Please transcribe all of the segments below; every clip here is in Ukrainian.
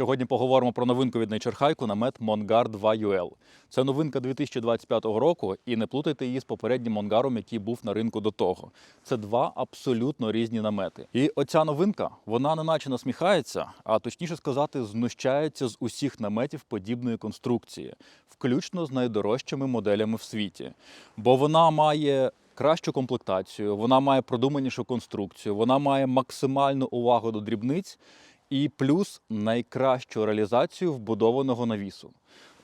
Сьогодні поговоримо про новинку від Hike, намет Mongar 2 UL. Це новинка 2025 року, і не плутайте її з попереднім Монгаром, який був на ринку до того. Це два абсолютно різні намети. І оця новинка, вона не наче насміхається, а точніше сказати, знущається з усіх наметів подібної конструкції, включно з найдорожчими моделями в світі. Бо вона має кращу комплектацію, вона має продуманішу конструкцію, вона має максимальну увагу до дрібниць і плюс найкращу реалізацію вбудованого навісу.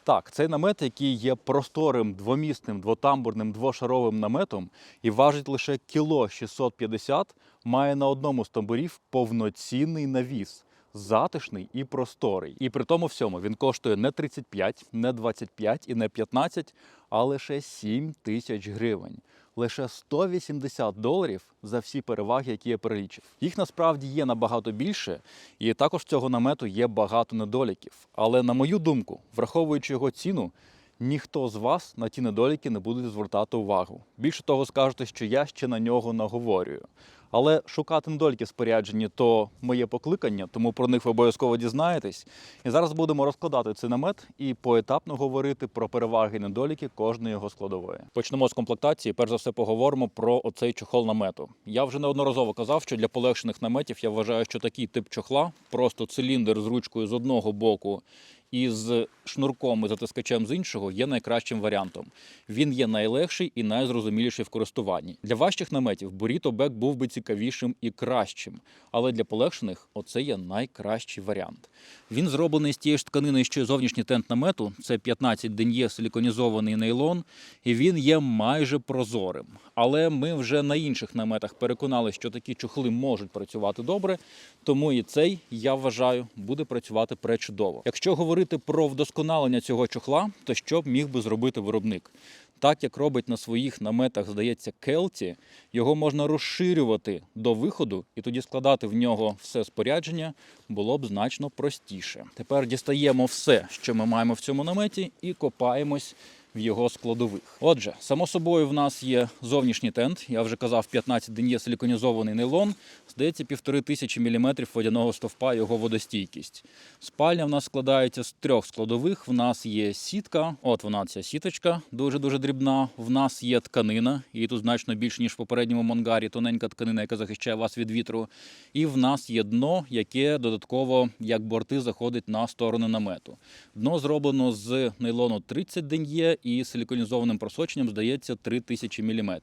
Так, цей намет, який є просторим, двомісним, двотамбурним, двошаровим наметом і важить лише кіло 650, має на одному з тамбурів повноцінний навіс. Затишний і просторий. І при тому всьому він коштує не 35, не 25 і не 15, а лише 7 тисяч гривень. Лише 180 доларів за всі переваги, які я перелічив. Їх насправді є набагато більше, і також цього намету є багато недоліків. Але на мою думку, враховуючи його ціну, ніхто з вас на ті недоліки не буде звертати увагу. Більше того, скажете, що я ще на нього наговорюю. Але шукати недоліки в спорядженні то моє покликання, тому про них ви обов'язково дізнаєтесь. І зараз будемо розкладати цей намет і поетапно говорити про переваги і недоліки кожної його складової. Почнемо з комплектації. Перш за все, поговоримо про оцей чохол намету. Я вже неодноразово казав, що для полегшених наметів я вважаю, що такий тип чохла, просто циліндр з ручкою з одного боку і з шнурком і затискачем з іншого є найкращим варіантом. Він є найлегший і найзрозуміліший в користуванні. Для важчих наметів Burrito Back був би цікавішим і кращим, але для полегшених оце є найкращий варіант. Він зроблений з тієї ж тканини, що й зовнішній тент намету. Це 15 ден'є силіконізований нейлон, і він є майже прозорим. Але ми вже на інших наметах переконали, що такі чохли можуть працювати добре, тому і цей, я вважаю, буде працювати пречудово. Якщо говорити про вдосконалення цього чохла, то що б міг би зробити виробник? Так як робить на своїх наметах, здається, Келті, його можна розширювати до виходу і тоді складати в нього все спорядження було б значно простіше. Тепер дістаємо все, що ми маємо в цьому наметі, і копаємось в його складових. Отже, само собою, в нас є зовнішній тент. Я вже казав, 15 днів є силіконізований нейлон. Здається, півтори тисячі міліметрів водяного стовпа його водостійкість. Спальня в нас складається з трьох складових. В нас є сітка. От вона ця сіточка, дуже дуже дрібна. В нас є тканина, і тут значно більше ніж в попередньому мангарі. Тоненька тканина, яка захищає вас від вітру. І в нас є дно, яке додатково, як борти, заходить на сторону намету. Дно зроблено з нейлону 30 ден'є і силіконізованим просоченням, здається, 3000 мм.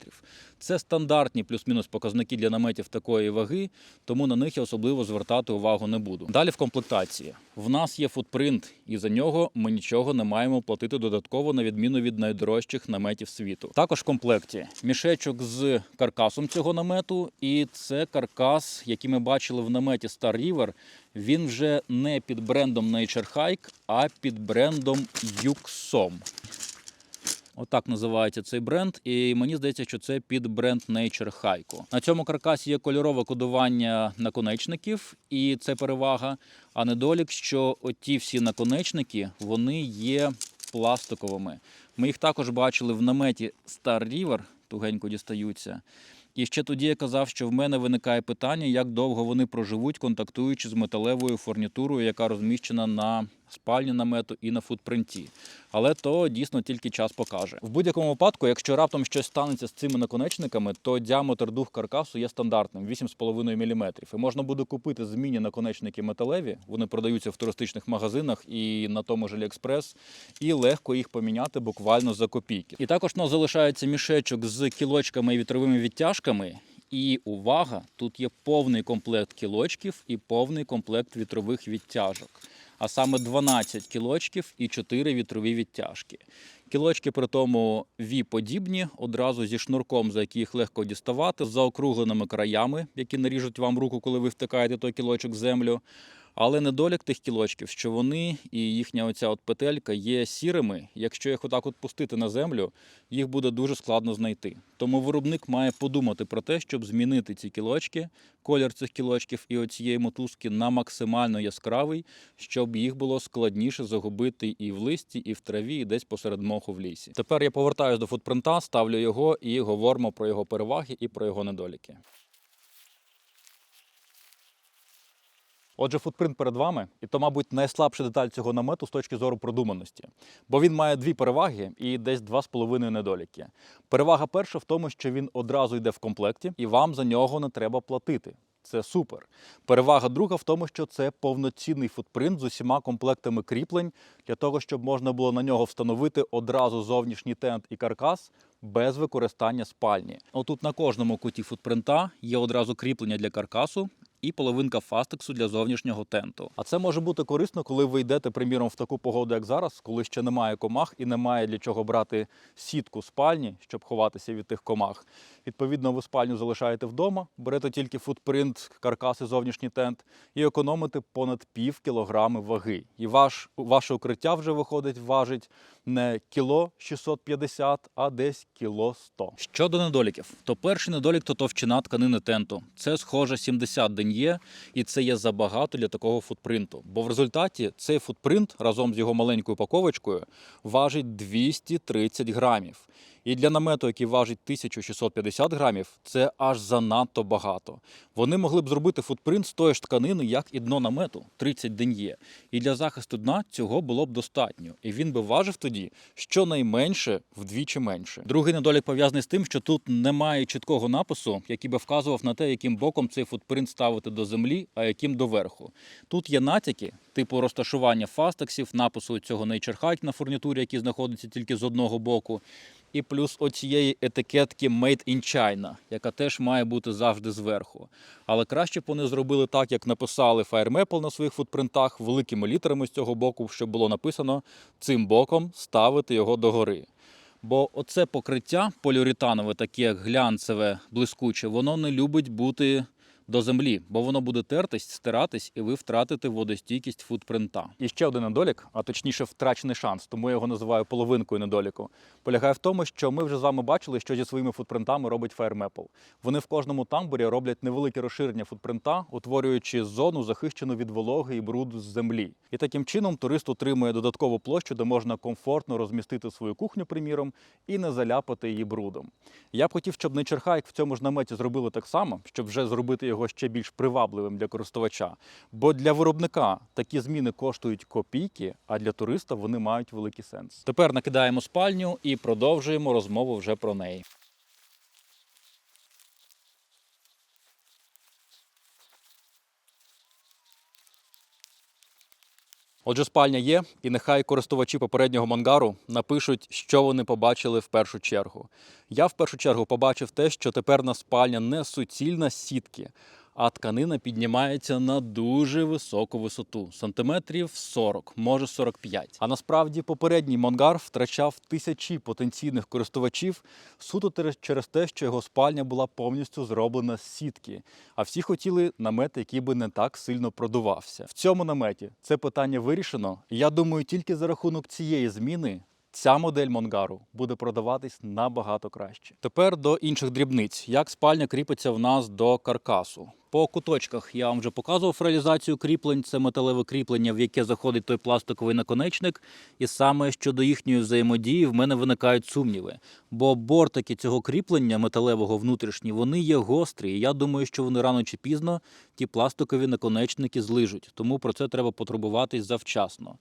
Це стандартні плюс-мінус показники для наметів такої ваги, тому на них я особливо звертати увагу не буду. Далі в комплектації. В нас є футпринт, і за нього ми нічого не маємо платити додатково, на відміну від найдорожчих наметів світу. Також в комплекті мішечок з каркасом цього намету, і це каркас, який ми бачили в наметі Star River. Він вже не під брендом Nature Hike, а під брендом Yuxom. Отак називається цей бренд, і мені здається, що це під бренд Nature Hike. На цьому каркасі є кольорове кодування наконечників, і це перевага. А недолік, що оті всі наконечники вони є пластиковими. Ми їх також бачили в наметі Star River, тугенько дістаються. І ще тоді я казав, що в мене виникає питання, як довго вони проживуть, контактуючи з металевою фурнітурою, яка розміщена на спальні намету і на футпринті. Але то дійсно тільки час покаже. В будь-якому випадку, якщо раптом щось станеться з цими наконечниками, то діаметр дух каркасу є стандартним 8,5 мм. І можна буде купити змінні наконечники металеві. Вони продаються в туристичних магазинах і на тому ж Аліекспрес, і легко їх поміняти буквально за копійки. І також ну, залишається мішечок з кілочками і вітровими відтяжками. І увага, тут є повний комплект кілочків і повний комплект вітрових відтяжок. А саме 12 кілочків і 4 вітрові відтяжки. Кілочки при тому ві-подібні, одразу зі шнурком, за який їх легко діставати, з заокругленими краями, які наріжуть вам руку, коли ви втикаєте той кілочок в землю. Але недолік тих кілочків, що вони і їхня оця от петелька є сірими. Якщо їх отак от пустити на землю, їх буде дуже складно знайти. Тому виробник має подумати про те, щоб змінити ці кілочки, колір цих кілочків і оцієї мотузки на максимально яскравий, щоб їх було складніше загубити і в листі, і в траві, і десь посеред моху в лісі. Тепер я повертаюся до футпринта, ставлю його і говоримо про його переваги і про його недоліки. Отже, футпринт перед вами, і то, мабуть, найслабша деталь цього намету з точки зору продуманості. Бо він має дві переваги і десь два з половиною недоліки. Перевага перша в тому, що він одразу йде в комплекті, і вам за нього не треба платити. Це супер. Перевага друга в тому, що це повноцінний футпринт з усіма комплектами кріплень для того, щоб можна було на нього встановити одразу зовнішній тент і каркас без використання спальні. Отут на кожному куті футпринта є одразу кріплення для каркасу. І половинка фастексу для зовнішнього тенту. А це може бути корисно, коли ви йдете, приміром, в таку погоду, як зараз, коли ще немає комах і немає для чого брати сітку спальні, щоб ховатися від тих комах. Відповідно, ви спальню залишаєте вдома, берете тільки футпринт, каркас і зовнішній тент і економите понад пів кілограми ваги. І ваш, ваше укриття вже виходить, важить не кіло 650, а десь кіло 100. Щодо недоліків, то перший недолік то товщина тканини тенту. Це схоже 70 ден'є, і це є забагато для такого футпринту. Бо в результаті цей футпринт разом з його маленькою упаковочкою важить 230 грамів. І для намету, який важить 1650 грамів, це аж занадто багато. Вони могли б зробити футпринт з тої ж тканини, як і дно намету 30 ден'є. І для захисту дна цього було б достатньо. І він би важив тоді щонайменше вдвічі менше. Другий недолік пов'язаний з тим, що тут немає чіткого напису, який би вказував на те, яким боком цей футпринт ставити до землі, а яким до верху. Тут є натяки, типу розташування фастексів, напису цього Nature на фурнітурі, який знаходиться тільки з одного боку. І плюс оцієї етикетки Made in China, яка теж має бути завжди зверху. Але краще б вони зробили так, як написали FireMaple на своїх футпринтах, великими літерами з цього боку, щоб було написано цим боком ставити його догори. Бо оце покриття поліуретанове, таке глянцеве, блискуче, воно не любить бути до землі, бо воно буде тертись, стиратись, і ви втратите водостійкість футпринта. І ще один недолік, а точніше, втрачений шанс, тому я його називаю половинкою недоліку. Полягає в тому, що ми вже з вами бачили, що зі своїми футпринтами робить FireMaple. Вони в кожному тамбурі роблять невелике розширення футпринта, утворюючи зону, захищену від вологи і бруду з землі. І таким чином турист отримує додаткову площу, де можна комфортно розмістити свою кухню, приміром, і не заляпати її брудом. Я б хотів, щоб Nature Hike в цьому ж наметі зробили так само, щоб вже зробити ще більш привабливим для користувача. Бо для виробника такі зміни коштують копійки, а для туриста вони мають великий сенс. Тепер накидаємо спальню і продовжуємо розмову вже про неї. Отже, спальня є, і нехай користувачі попереднього мангару напишуть, що вони побачили в першу чергу. Я в першу чергу побачив те, що тепер на спальня не суцільна сітки, а тканина піднімається на дуже високу висоту сантиметрів 40, може 45. А насправді попередній мангар втрачав тисячі потенційних користувачів суто через те, що його спальня була повністю зроблена з сітки. А всі хотіли намет, який би не так сильно продувався. В цьому наметі це питання вирішено. Я думаю, тільки за рахунок цієї зміни. Ця модель Монгару буде продаватись набагато краще. Тепер до інших дрібниць. Як спальня кріпиться в нас до каркасу? По куточках я вам вже показував реалізацію кріплень. Це металеве кріплення, в яке заходить той пластиковий наконечник. І саме щодо їхньої взаємодії в мене виникають сумніви. Бо бортики цього кріплення металевого внутрішні, вони є гострі. І я думаю, що вони рано чи пізно ті пластикові наконечники злижуть. Тому про це треба потурбуватись завчасно.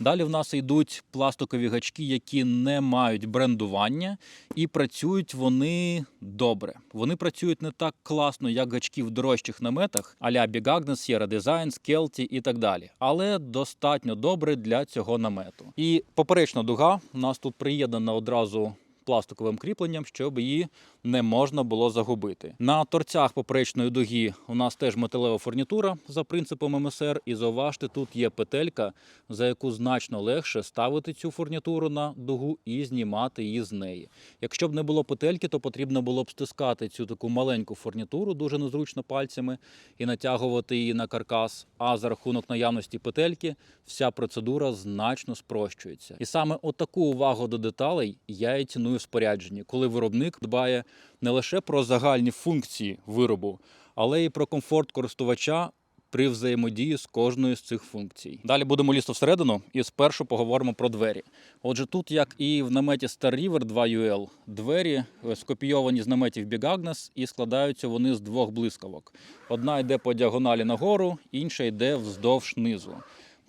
Далі в нас йдуть пластикові гачки, які не мають брендування, і працюють вони добре. Вони працюють не так класно, як гачки в дорожчих наметах, а-ля Agnes, Sierra Design, Skelty і так далі. Але достатньо добре для цього намету. І поперечна дуга у нас тут приєднана одразу. Пластиковим кріпленням, щоб її не можна було загубити. На торцях поперечної дуги у нас теж металева фурнітура за принципом МСР. І зауважте, тут є петелька, за яку значно легше ставити цю фурнітуру на дугу і знімати її з неї. Якщо б не було петельки, то потрібно було б стискати цю таку маленьку фурнітуру дуже незручно пальцями і натягувати її на каркас. А за рахунок наявності петельки вся процедура значно спрощується. І саме отаку увагу до деталей я і ціную спорядженні, коли виробник дбає не лише про загальні функції виробу, але й про комфорт користувача при взаємодії з кожною з цих функцій. Далі будемо лізти всередину і спершу поговоримо про двері. Отже, тут, як і в наметі Star River 2 UL, двері е, скопійовані з наметів Big Agnes і складаються вони з двох блискавок. Одна йде по діагоналі нагору, інша йде вздовж низу.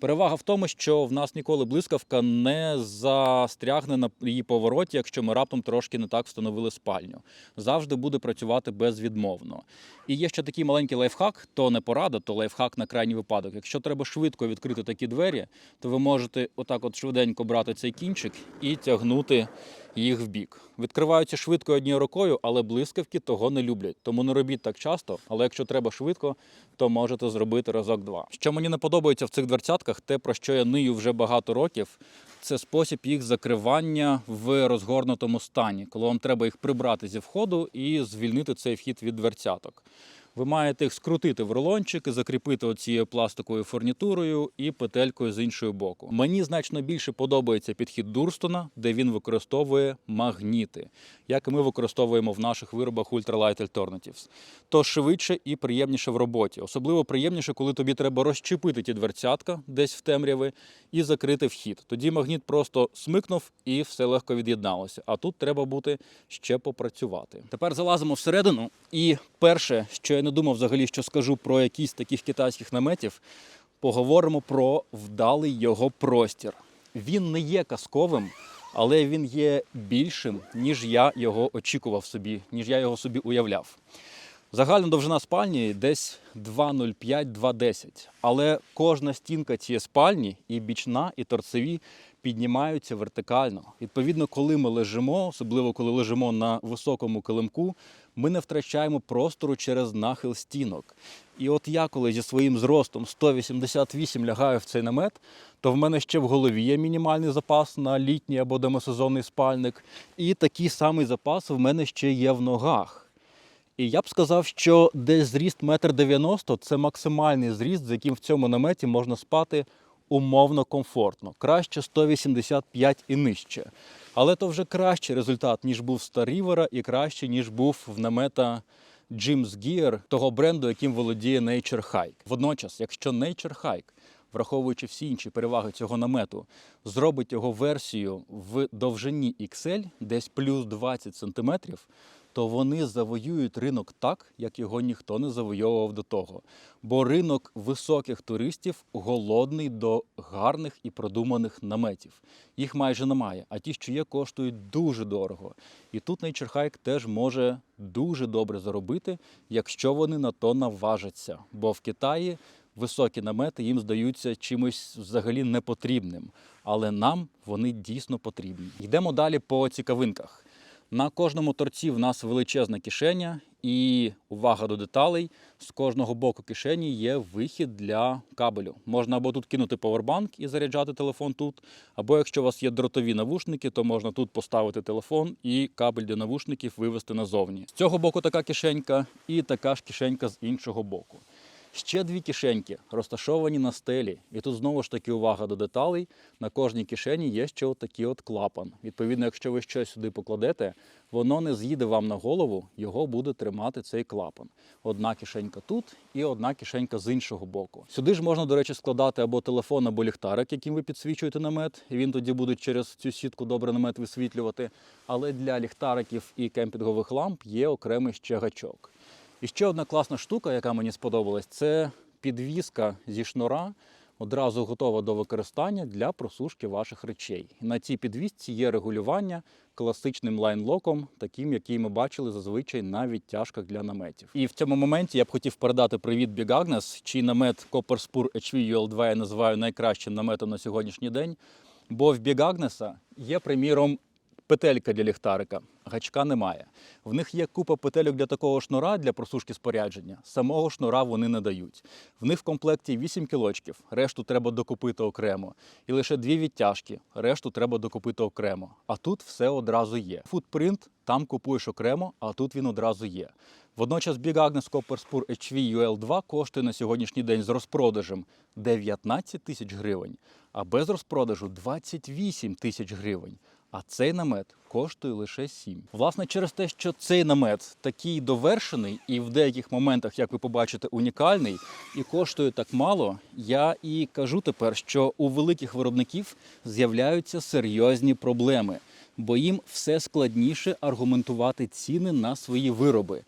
Перевага в тому, що в нас ніколи блискавка не застрягне на її повороті, якщо ми раптом трошки не так встановили спальню. Завжди буде працювати безвідмовно. І є ще такий маленький лайфхак, то не порада, то лайфхак на крайній випадок. Якщо треба швидко відкрити такі двері, то ви можете отак от швиденько брати цей кінчик і тягнути їх в бік. Відкриваються швидко однією рукою, але блискавки того не люблять. Тому не робіть так часто. Але якщо треба швидко, то можете зробити разок-два. Що мені не подобається в цих дверцятках, те про що я нию вже багато років. Це спосіб їх закривання в розгорнутому стані, коли вам треба їх прибрати зі входу і звільнити цей вхід від дверцяток. Ви маєте їх скрутити в рулончик закріпити оцією пластиковою фурнітурою і петелькою з іншого боку. Мені значно більше подобається підхід Дурстона, де він використовує магніти, як і ми використовуємо в наших виробах Ultralight Alternatives. То швидше і приємніше в роботі. Особливо приємніше, коли тобі треба розчепити ті дверцятка десь в темряви і закрити вхід. Тоді магніт просто смикнув і все легко від'єдналося. А тут треба бути ще попрацювати. Тепер залазимо всередину. І перше, що я не думав взагалі, що скажу про якісь таких китайських наметів, поговоримо про вдалий його простір. Він не є казковим, але він є більшим, ніж я його очікував собі, ніж я його собі уявляв. Загальна довжина спальні десь 2,05-2,10. Але кожна стінка цієї спальні, і бічна, і торцеві, піднімаються вертикально. Відповідно, коли ми лежимо, особливо коли лежимо на високому килимку, ми не втрачаємо простору через нахил стінок. І от я, коли зі своїм зростом 188 лягаю в цей намет, то в мене ще в голові є мінімальний запас на літній або демосезонний спальник. І такий самий запас в мене ще є в ногах. І я б сказав, що десь зріст 1,90 м це максимальний зріст, з яким в цьому наметі можна спати умовно комфортно. Краще 185 і нижче. Але то вже кращий результат, ніж був Старівера, і краще, ніж був в намета Jim's Gear, того бренду, яким володіє Nature Hike. Водночас, якщо Nature Hike, враховуючи всі інші переваги цього намету, зробить його версію в довжині XL, десь плюс 20 см, то вони завоюють ринок так, як його ніхто не завойовував до того. Бо ринок високих туристів голодний до гарних і продуманих наметів. Їх майже немає, а ті, що є, коштують дуже дорого. І тут Hike теж може дуже добре заробити, якщо вони на то наважаться. Бо в Китаї високі намети їм здаються чимось взагалі непотрібним. Але нам вони дійсно потрібні. Йдемо далі по цікавинках. На кожному торці в нас величезна кишеня, і увага до деталей. З кожного боку кишені є вихід для кабелю. Можна або тут кинути повербанк і заряджати телефон тут, або якщо у вас є дротові навушники, то можна тут поставити телефон і кабель для навушників вивести назовні. З цього боку така кишенька, і така ж кишенька з іншого боку. Ще дві кишеньки розташовані на стелі. І тут знову ж таки увага до деталей. На кожній кишені є ще отакий от клапан. Відповідно, якщо ви щось сюди покладете, воно не з'їде вам на голову, його буде тримати цей клапан. Одна кишенька тут і одна кишенька з іншого боку. Сюди ж можна, до речі, складати або телефон, або ліхтарик, яким ви підсвічуєте намет. І він тоді буде через цю сітку добре намет висвітлювати. Але для ліхтариків і кемпінгових ламп є окремий ще гачок. І ще одна класна штука, яка мені сподобалась, це підвіска зі шнура, одразу готова до використання для просушки ваших речей. На цій підвісці є регулювання класичним лайнлоком, таким, який ми бачили зазвичай на відтяжках для наметів. І в цьому моменті я б хотів передати привіт Big Agnes, чий намет Copper Spur HV UL2 я називаю найкращим наметом на сьогоднішній день. Бо в Big Agnes є, приміром, петелька для ліхтарика, гачка немає. В них є купа петельок для такого шнура для просушки спорядження. Самого шнура вони не дають. В них в комплекті 8 кілочків, решту треба докупити окремо. І лише дві відтяжки, решту треба докупити окремо. А тут все одразу є. Футпринт там купуєш окремо, а тут він одразу є. Водночас Big Agnes Copper Spur HV UL2 коштує на сьогоднішній день з розпродажем 19 тисяч гривень, а без розпродажу 28 тисяч гривень. А цей намет коштує лише 7. Власне, через те, що цей намет такий довершений і в деяких моментах, як ви побачите, унікальний і коштує так мало, я і кажу тепер, що у великих виробників з'являються серйозні проблеми, бо їм все складніше аргументувати ціни на свої вироби.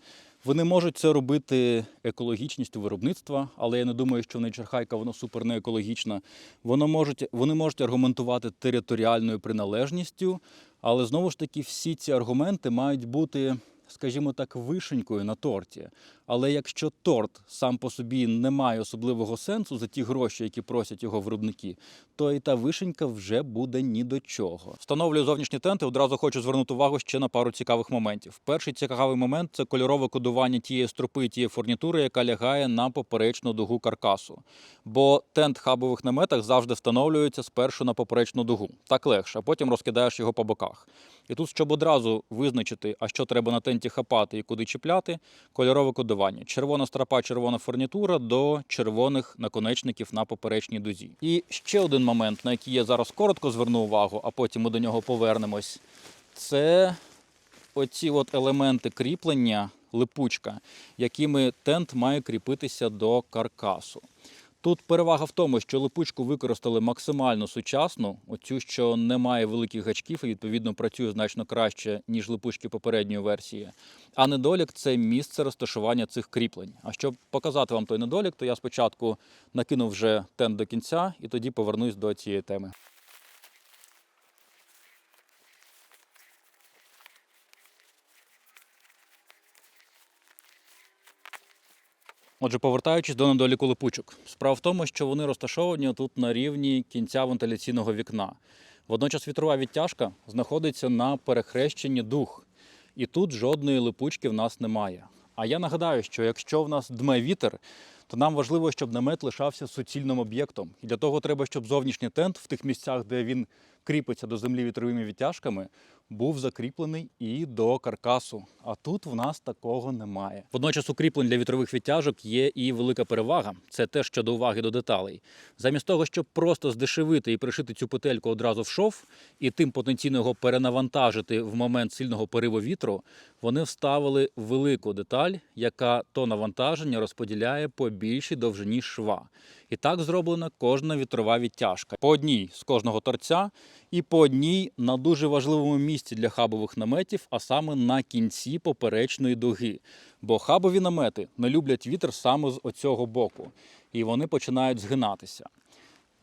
Вони можуть це робити екологічністю виробництва, але я не думаю, що в Нейчерхайка воно супер не екологічна. Воно можуть, вони можуть аргументувати територіальною приналежністю, але знову ж таки всі ці аргументи мають бути, скажімо так, вишенькою на торті. Але якщо торт сам по собі не має особливого сенсу за ті гроші, які просять його виробники, то і та вишенька вже буде ні до чого. Встановлюю зовнішні тенти. Одразу хочу звернути увагу ще на пару цікавих моментів. Перший цікавий момент це кольорове кодування тієї стропи, тієї фурнітури, яка лягає на поперечну дугу каркасу. Бо тент хабових наметах завжди встановлюється спершу на поперечну дугу. Так легше, а потім розкидаєш його по боках. І тут, щоб одразу визначити, а що треба на тенті хапати і куди чіпляти, кольорове кодування. Червона стропа, червона фурнітура до червоних наконечників на поперечній дузі. І ще один момент, на який я зараз коротко зверну увагу, а потім ми до нього повернемось. Це оці от елементи кріплення, липучка, якими тент має кріпитися до каркасу. Тут перевага в тому, що липучку використали максимально сучасну, оцю, що не має великих гачків і відповідно працює значно краще, ніж липучки попередньої версії. А недолік це місце розташування цих кріплень. А щоб показати вам той недолік, то я спочатку накинув вже тент до кінця і тоді повернусь до цієї теми. Отже, повертаючись до недоліку липучок, справа в тому, що вони розташовані тут на рівні кінця вентиляційного вікна. Водночас вітрова відтяжка знаходиться на перехрещенні дух, і тут жодної липучки в нас немає. А я нагадаю, що якщо в нас дме вітер, то нам важливо, щоб намет лишався суцільним об'єктом. І для того треба, щоб зовнішній тент в тих місцях, де він кріпиться до землі вітровими відтяжками, був закріплений і до каркасу. А тут в нас такого немає. Водночас укріплень для вітрових відтяжок є і велика перевага. Це те щодо уваги до деталей. Замість того, щоб просто здешевити і пришити цю петельку одразу в шов, і тим потенційно його перенавантажити в момент сильного пориву вітру, вони вставили велику деталь, яка то навантаження розподіляє по більшій довжині шва. І так зроблена кожна вітрова відтяжка. По одній з кожного торця і по одній на дуже важливому місці для хабових наметів, а саме на кінці поперечної дуги. Бо хабові намети не люблять вітер саме з оцього боку, і вони починають згинатися.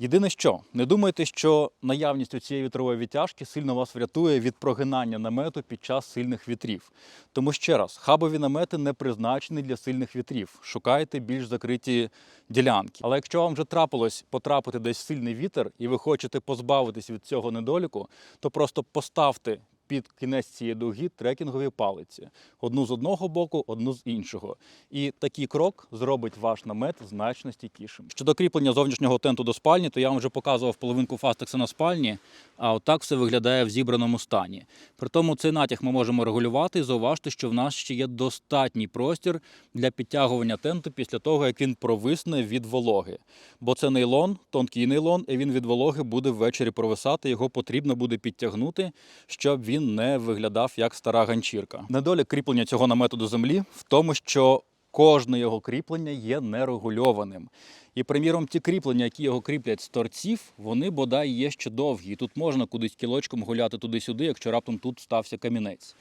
Єдине що, не думайте, що наявність цієї вітрової відтяжки сильно вас врятує від прогинання намету під час сильних вітрів. Тому ще раз, хабові намети не призначені для сильних вітрів. Шукайте більш закриті ділянки. Але якщо вам вже трапилось потрапити десь в сильний вітер і ви хочете позбавитись від цього недоліку, то просто поставте під кінець цієї дуги трекінгові палиці. Одну з одного боку, одну з іншого. І такий крок зробить ваш намет значно стійкішим. Щодо кріплення зовнішнього тенту до спальні, то я вам вже показував половинку фастекса на спальні, а отак все виглядає в зібраному стані. При тому цей натяг ми можемо регулювати. І зауважте, що в нас ще є достатній простір для підтягування тенту після того, як він провисне від вологи. Бо це нейлон, тонкий нейлон, і він від вологи буде ввечері провисати. Його потрібно буде підтягнути, щоб він не виглядав як стара ганчірка. Недолік кріплення цього намету до землі в тому, що кожне його кріплення є нерегульованим. І, приміром, ті кріплення, які його кріплять з торців, вони бодай є ще довгі. І тут можна кудись кілочком гуляти туди-сюди, якщо раптом тут стався камінець.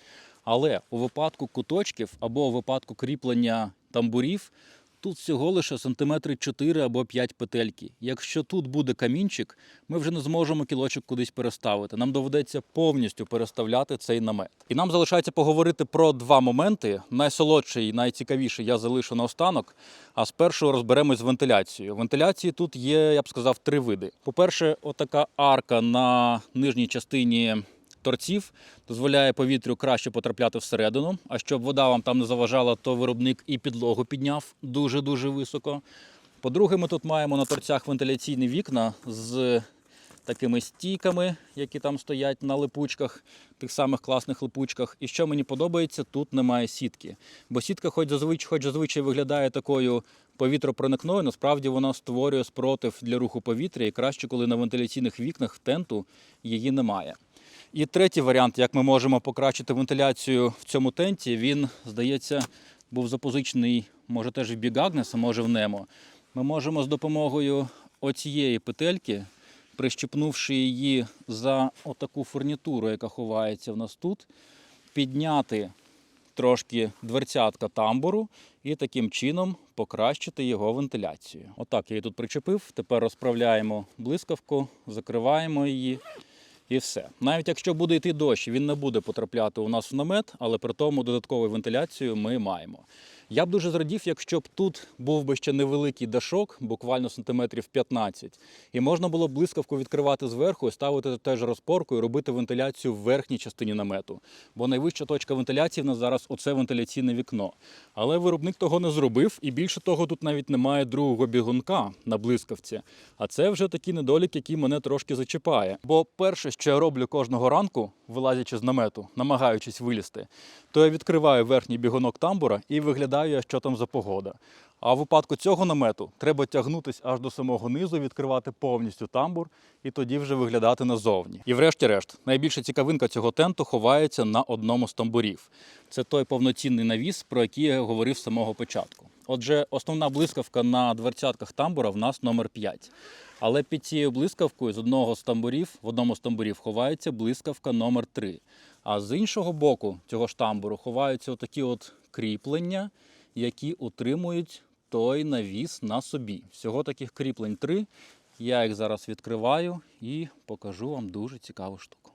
Але у випадку куточків або у випадку кріплення тамбурів тут всього лише сантиметри 4 або 5 петельки. Якщо тут буде камінчик, ми вже не зможемо кілочок кудись переставити. Нам доведеться повністю переставляти цей намет. І нам залишається поговорити про два моменти. Найсолодший і найцікавіший я залишу наостанок. А спершу розберемось з вентиляцією. Вентиляції тут є, я б сказав, три види. По-перше, отака арка на нижній частині торців дозволяє повітрю краще потрапляти всередину. А щоб вода вам там не заважала, то виробник і підлогу підняв дуже-дуже високо. По-друге, ми тут маємо на торцях вентиляційні вікна з такими стійками, які там стоять на липучках, тих самих класних липучках. І що мені подобається, тут немає сітки. Бо сітка, хоч зазвичай, хоч зазвичай виглядає такою повітропроникною, насправді вона створює спротив для руху повітря, і краще, коли на вентиляційних вікнах тенту її немає. І третій варіант, як ми можемо покращити вентиляцію в цьому тенті, він, здається, був запозичений, може теж в Big Agnes, а може в Nemo. Ми можемо з допомогою оцієї петельки, прищепнувши її за отаку фурнітуру, яка ховається в нас тут, підняти трошки дверцятка тамбуру і таким чином покращити його вентиляцію. Отак я її тут причепив. Тепер розправляємо блискавку, закриваємо її. І все. Навіть якщо буде йти дощ, він не буде потрапляти у нас в намет, але при тому додаткову вентиляцію ми маємо. Я б дуже зрадів, якщо б тут був би ще невеликий дашок, буквально сантиметрів 15, і можна було б блискавку відкривати зверху і ставити теж розпорку і робити вентиляцію в верхній частині намету. Бо найвища точка вентиляції в нас зараз оце вентиляційне вікно. Але виробник того не зробив, і більше того, тут навіть немає другого бігунка на блискавці. А це вже такий недолік, який мене трошки зачіпає. Бо перше, що я роблю кожного ранку, вилазячи з намету, намагаючись вилізти, то я відкриваю верхній бігунок тамбура і виглядаю, що там за погода. А в випадку цього намету треба тягнутися аж до самого низу, відкривати повністю тамбур і тоді вже виглядати назовні. І врешті-решт, найбільша цікавинка цього тенту ховається на одному з тамбурів. Це той повноцінний навіс, про який я говорив з самого початку. Отже, основна блискавка на дверцятках тамбура в нас номер 5. Але під цією блискавкою з одного з тамбурів, в одному з тамбурів ховається блискавка номер 3. А з іншого боку цього ж тамбуру ховаються отакі от кріплення, які утримують той навіс на собі. Всього таких кріплень три. Я їх зараз відкриваю і покажу вам дуже цікаву штуку.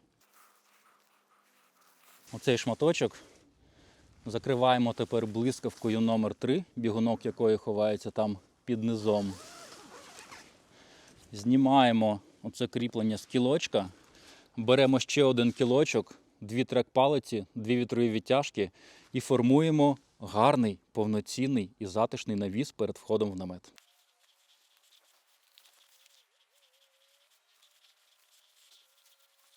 Оцей шматочок закриваємо тепер блискавкою номер 3 бігунок якої ховається там під низом. Знімаємо оце кріплення з кілочка, беремо ще один кілочок, дві трек-палиці, дві вітрові відтяжки і формуємо гарний, повноцінний і затишний навіс перед входом в намет.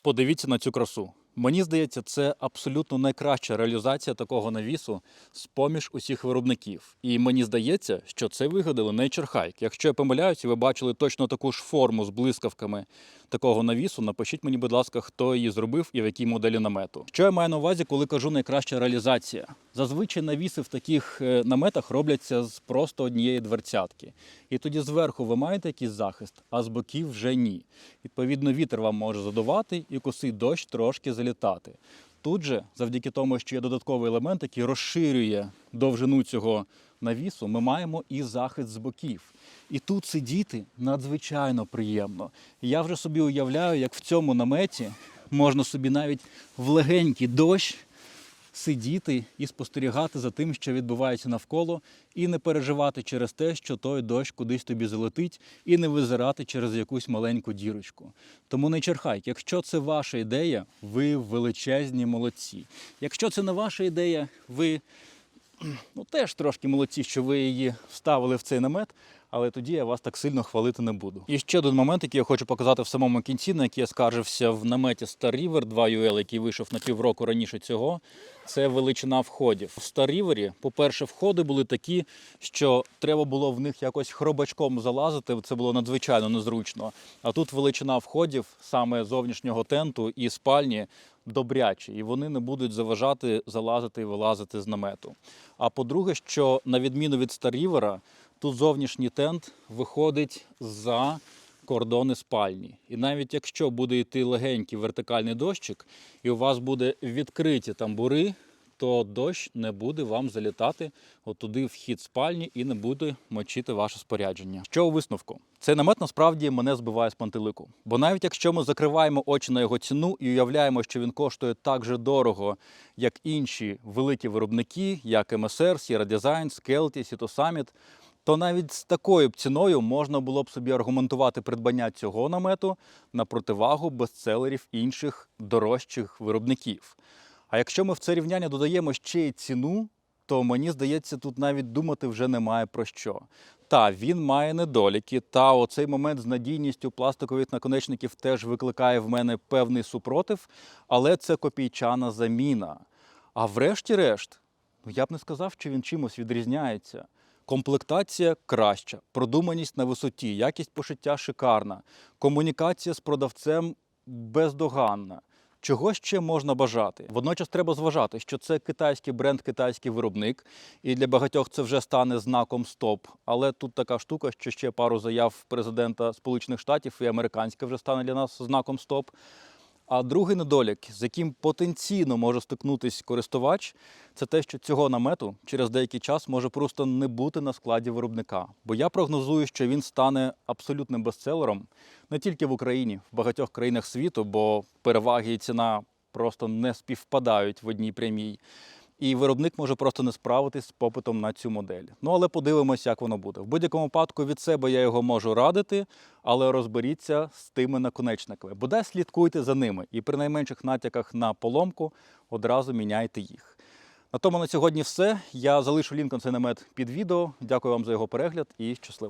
Подивіться на цю красу. Мені здається, це абсолютно найкраща реалізація такого навісу з поміж усіх виробників. І мені здається, що це вигадали Nature Hike. Якщо я помиляюсь, і ви бачили точно таку ж форму з блискавками такого навісу, напишіть мені, будь ласка, хто її зробив і в якій моделі намету. Що я маю на увазі, коли кажу найкраща реалізація? Зазвичай навіси в таких е, наметах робляться з просто однієї дверцятки. І тоді зверху ви маєте якийсь захист, а з боків вже ні. Відповідно, вітер вам може задувати і косий дощ трошки залітати. Тут же, завдяки тому, що є додатковий елемент, який розширює довжину цього навісу, ми маємо і захист з боків. І тут сидіти надзвичайно приємно. Я вже собі уявляю, як в цьому наметі можна собі навіть в легенький дощ сидіти і спостерігати за тим, що відбувається навколо, і не переживати через те, що той дощ кудись тобі залетить, і не визирати через якусь маленьку дірочку. Тому не черхай, якщо це ваша ідея, ви величезні молодці. Якщо це не ваша ідея, ви ну, теж трошки молодці, що ви її вставили в цей намет. Але тоді я вас так сильно хвалити не буду. І ще один момент, який я хочу показати в самому кінці, на який я скаржився в наметі Star River 2 UL, який вийшов на півроку раніше цього. Це величина входів. В Star River, по-перше, входи були такі, що треба було в них якось хробачком залазити. Це було надзвичайно незручно. А тут величина входів саме зовнішнього тенту і спальні добрячі, і вони не будуть заважати залазити і вилазити з намету. А по-друге, що на відміну від Старівера, тут зовнішній тент виходить за кордони спальні. І навіть якщо буде йти легенький вертикальний дощик, і у вас буде відкриті тамбури, то дощ не буде вам залітати отуди в хід спальні і не буде мочити ваше спорядження. Що у висновку? Цей намет насправді мене збиває з пантелику. Бо навіть якщо ми закриваємо очі на його ціну і уявляємо, що він коштує так же дорого, як інші великі виробники, як MSR, Sierra Design, Skelty, Sito Summit, то навіть з такою б ціною можна було б собі аргументувати придбання цього намету на противагу бестселерів інших дорожчих виробників. А якщо ми в це рівняння додаємо ще й ціну, то мені здається, тут навіть думати вже немає про що. Та він має недоліки, та оцей момент з надійністю пластикових наконечників теж викликає в мене певний супротив, але це копійчана заміна. А врешті-решт, ну я б не сказав, що він чимось відрізняється. Комплектація краща, продуманість на висоті, якість пошиття шикарна, комунікація з продавцем бездоганна. Чого ще можна бажати? Водночас треба зважати, що це китайський бренд, китайський виробник, і для багатьох це вже стане знаком стоп. Але тут така штука, що ще пару заяв президента Сполучених Штатів і американська вже стане для нас знаком стоп. А другий недолік, з яким потенційно може стикнутись користувач, це те, що цього намету через деякий час може просто не бути на складі виробника. Бо я прогнозую, що він стане абсолютним бестселером не тільки в Україні, в багатьох країнах світу, бо переваги і ціна просто не співпадають в одній прямій. І виробник може просто не справитись з попитом на цю модель. Ну але подивимось, як воно буде. В будь-якому випадку від себе я його можу радити, але розберіться з тими наконечниками. Бодай слідкуйте за ними і при найменших натяках на поломку одразу міняйте їх. На тому на сьогодні все. Я залишу лінк на цей намет під відео. Дякую вам за його перегляд і щасливо.